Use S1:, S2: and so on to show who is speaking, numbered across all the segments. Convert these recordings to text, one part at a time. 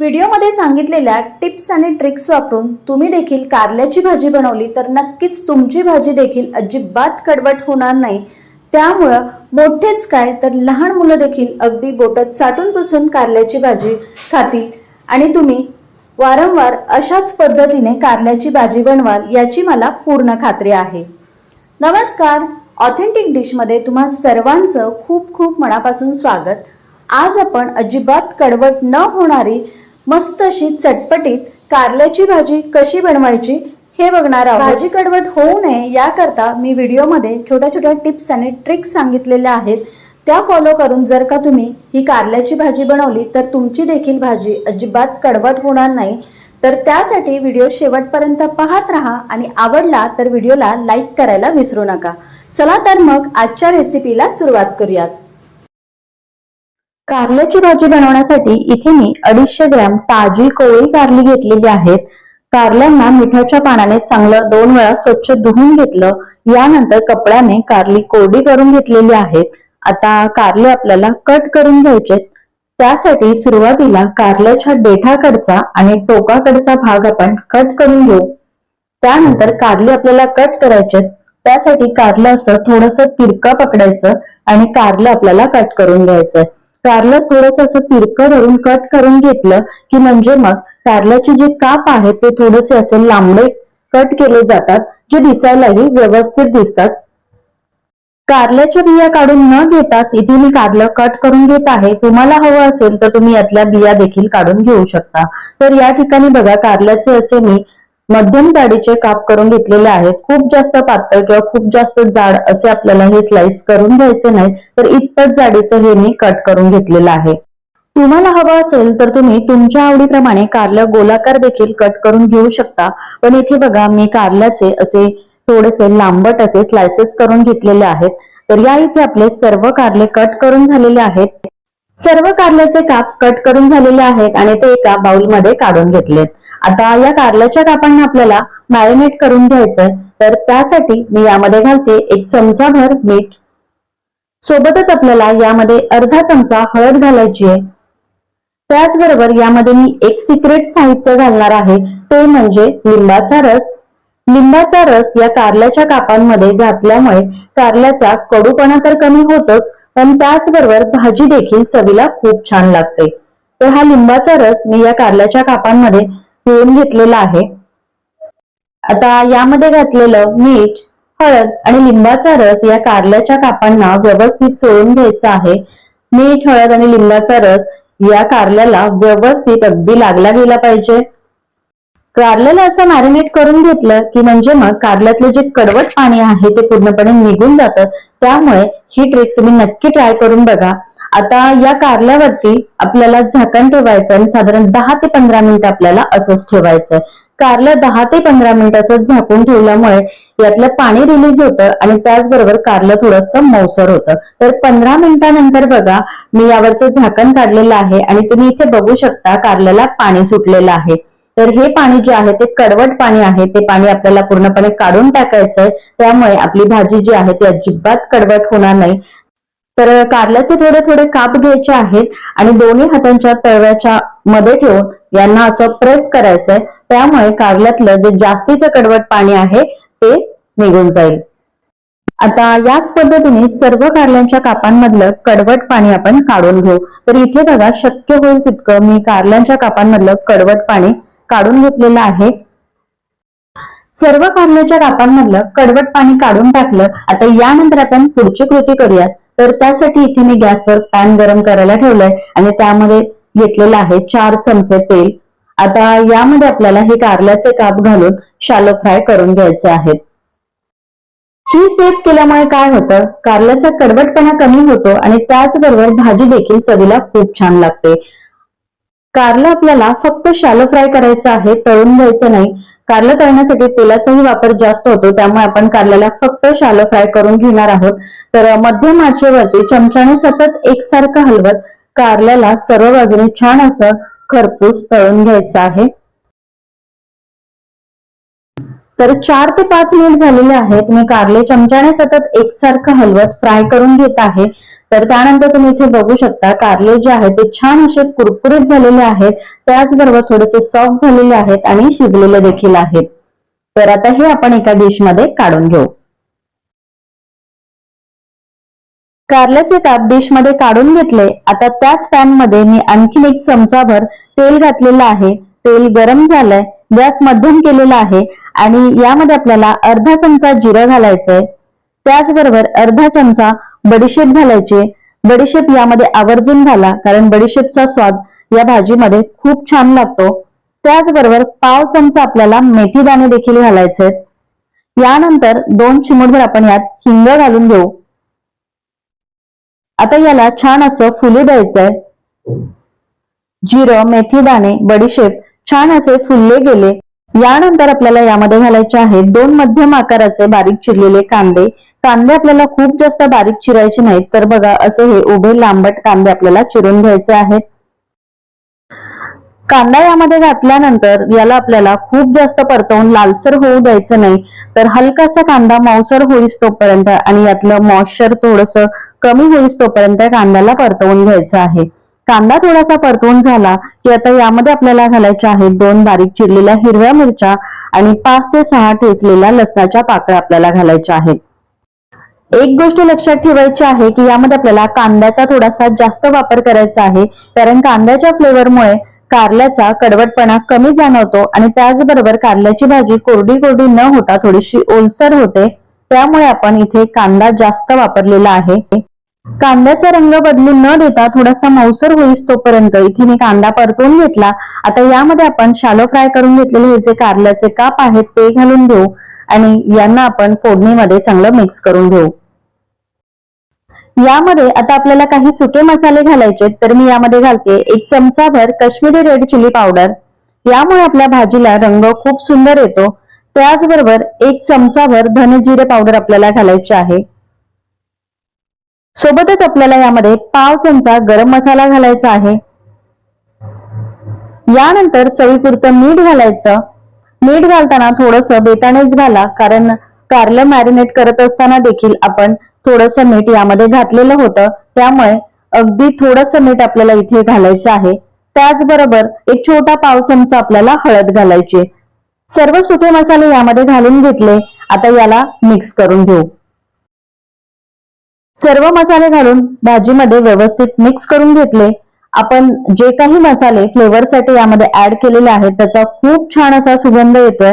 S1: व्हिडिओमध्ये सांगितलेल्या टिप्स आणि ट्रिक्स वापरून तुम्ही देखील कारल्याची भाजी बनवली तर नक्कीच तुमची भाजी देखील अजिबात कडवट होणार नाही. त्यामुळं मोठेच काय तर लहान मुलं देखील अगदी बोटात चाटून पुसून कारल्याची भाजी खातील. आणि तुम्ही वारंवार अशाच पद्धतीने कारल्याची भाजी बनवाल याची मला पूर्ण खात्री आहे. नमस्कार. ऑथेंटिक डिशमध्ये तुम्हा सर्वांचं खूप खूप मनापासून स्वागत. आज आपण अजिबात कडवट न होणारी मस्त अशी चटपटीत कारल्याची भाजी कशी बनवायची हे बघणार आहोत. भाजी कडवट होऊ नये याकरता मी व्हिडिओमध्ये छोट्या छोट्या टिप्स आणि ट्रिक्स सांगितलेल्या आहेत. त्या फॉलो करून जर का तुम्ही ही कारल्याची भाजी बनवली तर तुमची देखील भाजी अजिबात कडवट होणार नाही. तर त्यासाठी व्हिडिओ शेवटपर्यंत पाहत राहा आणि आवडला तर व्हिडिओला लाईक करायला विसरू नका. चला तर मग आजच्या रेसिपीला सुरुवात करूयात. कारल्याची भाजी बनवण्यासाठी इथे मी अडीचशे ग्रॅम ताजी कोळी कारली घेतलेली आहेत. कारल्यांना मिठाच्या पाण्याने चांगलं दोन वेळा स्वच्छ धुवून घेतलं. यानंतर कपड्याने कारली कोरडी करून घेतलेली आहेत. आता कारले आपल्याला कट करून घ्यायचे त्यासाठी सुरुवातीला कारल्याच्या देठाकडचा आणि टोकाकडचा भाग आपण कट करून घेऊ. त्यानंतर कारले आपल्याला कट करायचे त्यासाठी कारलं असं थोडस तिरकं पकडायचं आणि कारलं आपल्याला कट करून घ्यायचंय. कारलं थोडस असं तिरकं धरून कट करून घेतलं की म्हणजे मग कारल्याचे जे काप आहेत ते थोडेसे असे लांबडे कट केले जातात जे दिसायलाही व्यवस्थित दिसतात. कारल्याच्या बिया काढून न घेताच इथे मी कारलं कट करून घेत आहे. तुम्हाला हवं असेल तर तुम्ही यातल्या बिया देखील काढून घेऊ शकता. तर या ठिकाणी बघा कारल्याचे असे मी मध्यम जाडीचे काप करून घेतलेले आहेत. खूप जास्त पातळ किंवा खूप जास्त जाड असे आपल्याला हे स्लाइस करून घ्यायचे नाही तर इतपत जाडीचं हे मी कट करून घेतलेलं आहे. तुम्हाला हवं असेल तर तुम्ही तुमच्या आवडीप्रमाणे कारलं गोलाकार देखील कट करून घेऊ शकता. पण इथे बघा मी कारल्याचे असे थोडेसे लांबट असे स्लायसेस करून घेतलेले आहेत. तर या इथे आपले सर्व कारले कट करून झालेले आहेत. सर्व कारल्याचे काप कट करून झालेले आहेत आणि ते एका बाउलमध्ये काढून घेतलेत. आता या कारल्याच्या कापांना आपल्याला मॅरिनेट करून घ्यायचंय. तर त्यासाठी मी यामध्ये घालते एक चमचाभर मीठ. सोबतच आपल्याला यामध्ये अर्धा चमचा हळद घालायची आहे. त्याचबरोबर यामध्ये मी एक सिक्रेट साहित्य घालणार आहे. ते म्हणजे लिंबाचा रस. लिंबाचा रस या कारल्याच्या कापांमध्ये घातल्यामुळे कारल्याचा कडूपणा तर कमी होतोच पण त्याचबरोबर भाजी देखील चवीला खूप छान लागते. तर हा लिंबाचा रस मी या कारल्याच्या कापांमध्ये पिळून घेतलेला आहे. आता यामध्ये घातलेलं मीठ हळद आणि लिंबाचा रस या कारल्याच्या कापांना व्यवस्थित चोळून घ्यायचा आहे. मीठ हळद आणि लिंबाचा रस या कारल्याला व्यवस्थित अगदी लागला गेला पाहिजे. कारल्याला असं मॅरिनेट करून घेतलं की म्हणजे मग कारल्यातलं जे कडवट पाणी आहे ते पूर्णपणे निघून जातं. त्यामुळे ही ट्रिक तुम्ही नक्की ट्राय करून बघा. आता या कारल्यावरती आपल्याला झाकण ठेवायचं आणि साधारण दहा ते पंधरा मिनिटं आपल्याला असंच ठेवायचं कारलं दहा ते पंधरा मिनिट असंच झाकून ठेवल्यामुळे यातलं पाणी रिलीज होतं आणि त्याचबरोबर कारलं थोडंसं मौसर होतं. तर पंधरा मिनिटानंतर बघा मी यावरचं झाकण काढलेलं आहे आणि तुम्ही इथे बघू शकता कारल्याला पाणी सुटलेलं आहे. तर हे पाणी जे आहे ते कडवट पाणी आहे. ते पाणी आपल्याला पूर्णपणे काढून टाकायचंय. त्यामुळे आपली भाजी जी आहे ती अजिबात कडवट होणार नाही. तर कारल्याचे थोडे थोडे काप घ्यायचे आहेत आणि दोन्ही हातांच्या तळव्याच्या मध्ये ठेवून यांना असं प्रेस करायचंय. त्यामुळे कारल्यातलं जे जास्तीचं कडवट पाणी आहे ते निघून जाईल. आता याच पद्धतीने सर्व कारल्यांच्या कापांमधलं कडवट पाणी आपण काढून घेऊ. तर इथे बघा शक्य होईल तितकं मी कारल्यांच्या कापांमधलं कडवट पाणी काढून घेतलेलं आहे. सर्व कारल्याच्या कापांमधलं कडवट पाणी काढून टाकलं. आता यानंतर आपण पुढची कृती करूयात. तर त्यासाठी इथे मी गॅसवर पॅन गरम करायला ठेवलंय आणि त्यामध्ये घेतलेलं आहे चार चमचे तेल. आता यामध्ये आपल्याला हे कारल्याचे काप घालून शालो फ्राय करून घ्यायचे आहेत. ही स्टेप केल्यामुळे काय होतं? कारल्याचा कडवटपणा कमी होतो आणि त्याचबरोबर भाजी देखील चवीला खूप छान लागते. कारलं आपल्याला फक्त शालो फ्राय करायचं आहे तळून घ्यायचं नाही. कारलं तळण्यासाठी तेलाचाही वापर जास्त होतो त्यामुळे आपण कारल्याला फक्त शालो फ्राय करून घेणार आहोत. तर मध्यम आचेवरती चमच्याने सतत एकसारखं हलवत कारल्याला सर्व बाजूने छान असं खरपूस तळून घ्यायचं आहे. तर चार ते पाच मिनिट झालेले आहेत. मी कारले चमच्याने सतत एकसारखं हलवत फ्राय करून घेत आहे. तर त्यानंतर तुम्ही इथे बघू शकता कारले जे आहेत ते छान असे कुरकुरीत झालेले आहेत. त्याचबरोबर थोडेसे सॉफ्ट झालेले आहेत आणि शिजलेले देखील आहेत. तर आता हे आपण एका डिशमध्ये काढून घेऊ. कारल्याचे काप डिशमध्ये काढून घेतले. आता त्याच पॅनमध्ये मी आणखीन एक चमचाभर तेल घातलेलं आहे. तेल गरम झालंय. गॅस मध्यम केलेला आहे. आणि यामध्ये आपल्याला अर्धा चमचा जिरं घालायचंय. त्याचबरोबर अर्धा चमचा बडीशेप घालायचे. बडीशेप यामध्ये आवर्जून घाला कारण बडीशेपचा स्वाद या भाजीमध्ये खूप छान लागतो. त्याचबरोबर पाव चमचा आपल्याला मेथी दाणे देखील घालायचे. यानंतर दोन चिमुटभर आपण यात हिंग घालून घेऊ. आता याला छान असं फुलू द्यायचंय. जिरं मेथी दाणे बडीशेप छान असे फुलले गेले. यानंतर आपल्याला यामध्ये घालायचे आहेत दोन मध्यम आकाराचे बारीक चिरलेले कांदे. कांदे आपल्याला खूप जास्त बारीक चिरायचे नाहीत तर बघा असे हे उभे लांबट कांदे आपल्याला चिरून घ्यायचे आहेत. कांदा यामध्ये घातल्यानंतर याला आपल्याला खूप जास्त परतवून लालसर होऊ द्यायचं नाही तर हलकासा कांदा मांसर होईस तोपर्यंत आणि यातलं मॉइश्चर थोडस कमी होईस तोपर्यंत कांद्याला परतवून घ्यायचं आहे. कांदा थोडासा परतवून झाला की आता यामध्ये आपल्याला घालायच्या आहेत दोन बारीक चिरलेल्या हिरव्या मिरच्या आणि पाच ते सहा ठेचलेल्या लसणाच्या पाकळ्या आपल्याला घालायच्या आहेत. एक गोष्ट लक्षात ठेवायची आहे की यामध्ये आपल्याला कांद्याचा थोडासा जास्त वापर करायचा आहे कारण कांद्याच्या फ्लेवरमुळे कारल्याचा कडवटपणा कमी जाणवतो आणि त्याचबरोबर कारल्याची भाजी कोरडी कोरडी न होता थोडीशी ओलसर होते त्यामुळे आपण इथे कांदा जास्त वापरलेला आहे. कांद्याचा रंग बदलू न देता थोडासा मौसर होईस तोपर्यंत. इथे मी कांदा परतून घेतला. आता यामध्ये आपण शालो फ्राय करून घेतलेले हे जे कारल्याचे काप आहेत ते घालून घेऊ आणि यांना आपण फोडणीमध्ये चांगलं मिक्स करून घेऊ. यामध्ये आता आपल्याला काही सुके मसाले घालायचे तर मी यामध्ये घालते एक चमचाभर काश्मीरी रेड चिली पावडर यामुळे आपल्या भाजीला रंग खूप सुंदर येतो. त्याचबरोबर एक चमचाभर धने जिरे पावडर आपल्याला घालायचे आहे. सोबतच आपल्याला यामध्ये पाव चमचा गरम मसाला घालायचा आहे. यानंतर चवीपुरतं मीठ घालायचं. मीठ घालताना थोडस बेतानेच घाला कारण कारलं मॅरिनेट करत असताना देखील आपण थोडस मीठ यामध्ये घातलेलं होतं. त्यामुळे अगदी थोडस मीठ आपल्याला इथे घालायचं आहे. त्याचबरोबर एक छोटा पाव चमचा आपल्याला हळद घालायची. सर्व सुके मसाले यामध्ये घालून घेतले. आता याला मिक्स करून घेऊ. सर्व मसाले घालून भाजीमध्ये व्यवस्थित मिक्स करून घेतले. आपण जे काही मसाले फ्लेवरसाठी यामध्ये ऍड केलेले आहेत त्याचा खूप छान असा सुगंध येतोय.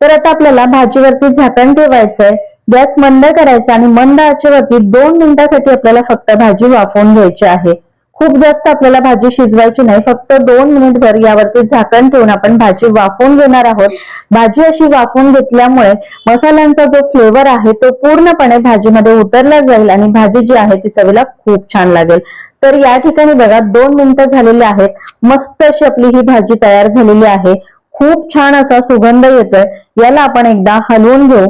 S1: तर आता आपल्याला भाजीवरती झाकण ठेवायचंय. गॅस मंद करायचा आणि मंद आचेवरती दोन मिनिटासाठी आपल्याला फक्त भाजी वाफवून घ्यायची आहे. खूप जास्त आपल्याला भाजी शिजवायची नाही. फक्त दोन मिनिट भर यावरती झाकण ठेवून आपण भाजी वाफवून घेणार आहोत. भाजी अशी वाफवून घेतल्यामुळे मसाल्यांचा जो फ्लेवर आहे तो पूर्णपणे भाजीमध्ये उतरला जाईल आणि भाजी जी आहे ती चवीला खूप छान लागेल. तर या ठिकाणी बघा दोन मिनिटं झालेली आहेत. मस्त अशी आपली ही भाजी तयार झालेली आहे. खूप छान असा सुगंध येतोय. याला आपण एकदा हलवून घेऊ.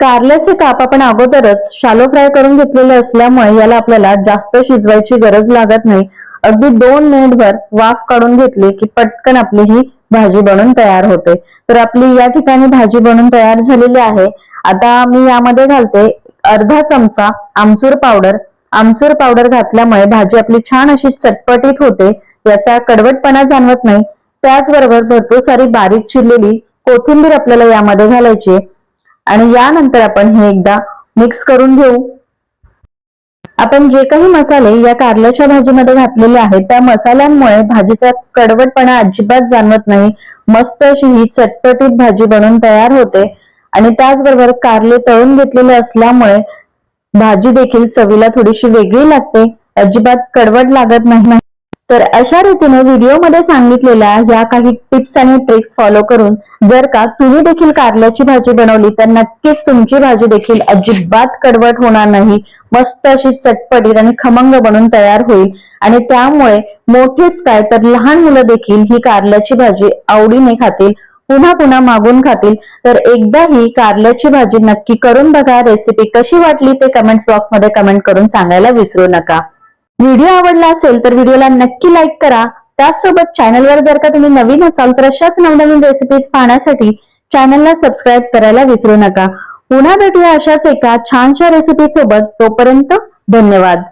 S1: कारल्याचे काप आपण अगोदरच शालो फ्राय करून घेतलेले असल्यामुळे याला आपल्याला जास्त शिजवायची गरज लागत नाही. अगदी दोन मिनिटभर वाफ काढून घेतली की पटकन आपली ही भाजी बनून तयार होते. तर आपली या ठिकाणी भाजी बनून तयार झालेली आहे. आता मी यामध्ये घालते अर्धा चमचा आमचूर पावडर आमचूर पावडर घातल्यामुळे भाजी आपली छान अशी चटपटीत होते याचा कडवटपणा जाणवत नाही. त्याचबरोबर भरपूर सारी बारीक चिरलेली कोथिंबीर आपल्याला यामध्ये घालायची आणि यानंतर आपण हे एकदा मिक्स करून घेऊ. आपण जे काही मसाले या कारल्याच्या भाजीमध्ये घातलेले आहेत त्या मसाल्यांमुळे भाजीचा कडवटपणा अजिबात जाणवत नाही. मस्त अशी ही चटपटीत भाजी बनून तयार होते. आणि त्याचबरोबर कारले तळून घेतलेले असल्यामुळे भाजी देखील चवीला थोडीशी वेगळी लागते. अजिबात कडवट लागत नाही. तर अशा रीतीने व्हिडिओमध्ये सांगितलेल्या या काही टिप्स आणि ट्रिक्स फॉलो करून जर का तुम्ही देखील कारल्याची भाजी बनवली तर नक्कीच तुमची भाजी देखील अजिबात कडवट होणार नाही. मस्त अशी चटपटीत आणि खमंग बनून तयार होईल. आणि त्यामुळे मोठेच काय तर लहान मुलं देखील ही कारल्याची भाजी आवडीने खातील पुन्हा पुन्हा मागून खातील. तर एकदा ही कारल्याची भाजी नक्की करून बघा. रेसिपी कशी वाटली ते कमेंट्स बॉक्समध्ये कमेंट करून सांगायला विसरू नका. व्हिडिओ आवडला असेल तर व्हिडिओला नक्की लाईक करा. त्याचसोबत चॅनलवर जर का तुम्ही नवीन असाल तर अशाच नवनवीन रेसिपीज पाहण्यासाठी चॅनलला सबस्क्राईब करायला विसरू नका. पुन्हा भेटूया अशाच एका छानशा रेसिपी सोबत. तोपर्यंत धन्यवाद.